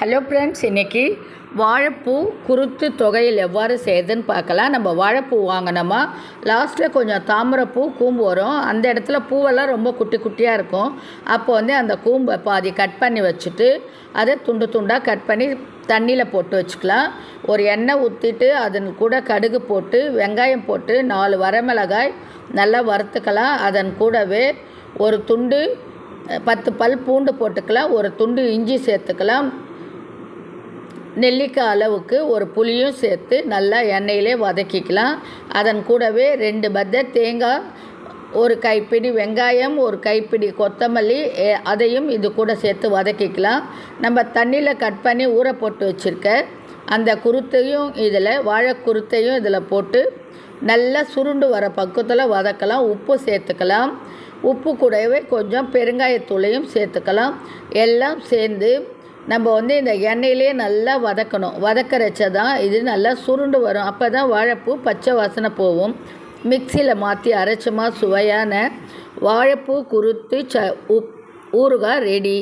Hello friends இன்றைக்கி வாழைப்பூ குருத்து தொகையில் எவ்வாறு செய்யுதுன்னு பார்க்கலாம். நம்ம வாழைப்பூ வாங்கினோமா? லாஸ்ட்டில் கொஞ்சம் தாமரைப்பூ கூம்பு வரும். அந்த இடத்துல பூவெல்லாம் ரொம்ப குட்டி குட்டியாக இருக்கும். அப்போ வந்து அந்த கூம்பை பாதி கட் பண்ணி வச்சுட்டு அதை துண்டு துண்டாக கட் பண்ணி தண்ணியில் போட்டு வச்சுக்கலாம். ஒரு எண்ணெய் ஊற்றிட்டு அதன் கூட கடுகு போட்டு வெங்காயம் போட்டு நாலு வரமிளகாய் நல்லா வறுத்துக்கலாம். அதன் கூடவே ஒரு துண்டு பத்து பல் பூண்டு போட்டுக்கலாம். ஒரு துண்டு இஞ்சி சேர்த்துக்கலாம். நெல்லிக்காய் அளவுக்கு ஒரு புளியும் சேர்த்து நல்லா எண்ணெயிலே வதக்கிக்கலாம். அதன் கூடவே ரெண்டு பத்த தேங்காய் ஒரு கைப்பிடி வெங்காயம் ஒரு கைப்பிடி கொத்தமல்லி அதையும் இது கூட சேர்த்து வதக்கிக்கலாம். நம்ம தண்ணியில் கட் பண்ணி ஊற போட்டு வச்சுருக்க அந்த குருத்தையும் இதில் வாழைக்குருத்தையும் இதில் போட்டு நல்லா சுருண்டு வர பக்குவத்தில் வதக்கலாம். உப்பு சேர்த்துக்கலாம். உப்பு கூடவே கொஞ்சம் பெருங்காயத்தூளையும் சேர்த்துக்கலாம். எல்லாம் சேர்ந்து நம்ம வந்து இந்த எண்ணெயிலே நல்லா வதக்கணும். வதக்கரைச்ச தான் இது நல்லா சுருண்டு வரும். அப்போ தான் வாழைப்பூ பச்சை வாசனை போகும். மிக்சியில் மாற்றி அரைச்சமாக சுவையான வாழைப்பூ குருத்து ச உப் ஊறுகாய் ரெடி